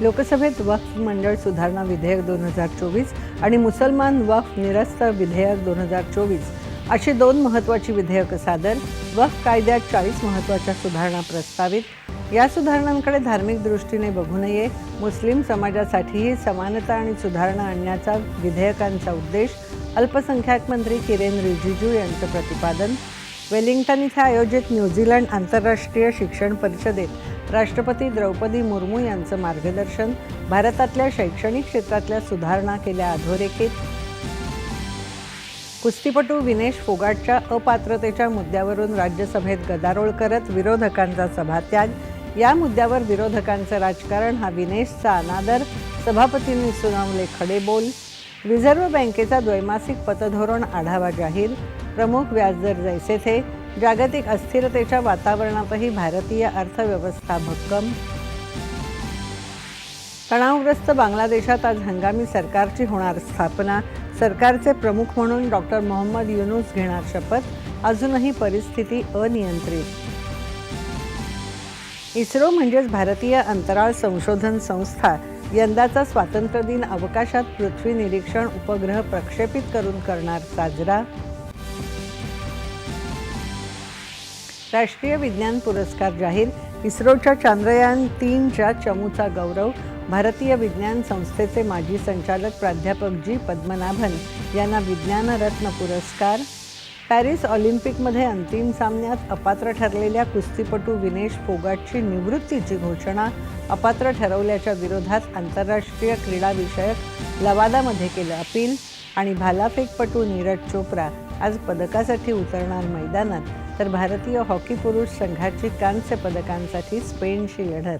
लोकसभेत वक्फ मंडळ सुधारणा विधेयक दोन हजार चोवीस आणि मुसलमान वक्फ निरस्त विधेयक दोन हजार चोवीस अशी दोन महत्त्वाची विधेयकं सादर वक्फ कायद्यात चाळीस महत्त्वाच्या सुधारणा प्रस्तावित. या सुधारणांकडे धार्मिक दृष्टीने बघू नये. मुस्लिम समाजासाठीही समानता आणि सुधारणा आणण्याचा विधेयकांचा उद्देश. अल्पसंख्याक मंत्री किरेन रिजिजू यांचं प्रतिपादन. वेलिंग्टन इथे आयोजित न्यूझीलंड आंतरराष्ट्रीय शिक्षण परिषदेत राष्ट्रपती द्रौपदी मुर्मू यांचं मार्गदर्शन भारतातल्या शैक्षणिक क्षेत्रातल्या सुधारणा केल्या अधोरेखित. कुस्तीपटू विनेश फोगाटच्या अपात्रतेच्या मुद्द्यावरून राज्यसभेत गदारोळ करत विरोधकांचा सभात्याग. या मुद्द्यावर विरोधकांचं राजकारण हा विनेशचा अनादर. सभापतींनी सुनावले खडे बोल रिझर्व्ह बँकेचा द्वैमासिक पतधोरण आढावा जाहीर. प्रमुख व्याजदर जैसे थे। जागतिक अस्थिरतेच्या वातावरणातही भारतीय अर्थव्यवस्था भक्कम। तणावग्रस्त बांगलादेशात आज हंगामी सरकारची होणार स्थापना। सरकारचे प्रमुख म्हणून डॉक्टर मोहम्मद युनूस घेणार शपथ। अजूनही परिस्थिती अनियंत्रित। इस्रो म्हणजेच भारतीय अंतराळ संशोधन संस्था यंदाचा स्वातंत्र्यदिन अवकाशात पृथ्वी निरीक्षण उपग्रह प्रक्षेपित करून करणार साजरा। राष्ट्रीय विज्ञान पुरस्कार जाहीर इस्रोच्या चांद्रयान तीनच्या चमूचा गौरव भारतीय विज्ञान संस्थेचे माजी संचालक प्राध्यापक जी पद्मनाभन यांना विज्ञानरत्न पुरस्कार. पॅरिस ऑलिम्पिकमध्ये अंतिम सामन्यात अपात्र ठरलेल्या कुस्तीपटू विनेश फोगाटची निवृत्तीची घोषणा अपात्र ठरवल्याच्या विरोधात आंतरराष्ट्रीय क्रीडाविषयक लवादामध्ये केलं अपील आणि भालाफेकपटू नीरज चोप्रा आज पदकासाठी उतरणार मैदानात तर भारतीय हॉकी पुरुष संघाची कांस्य पदकांसाठी स्पेनशी लढत.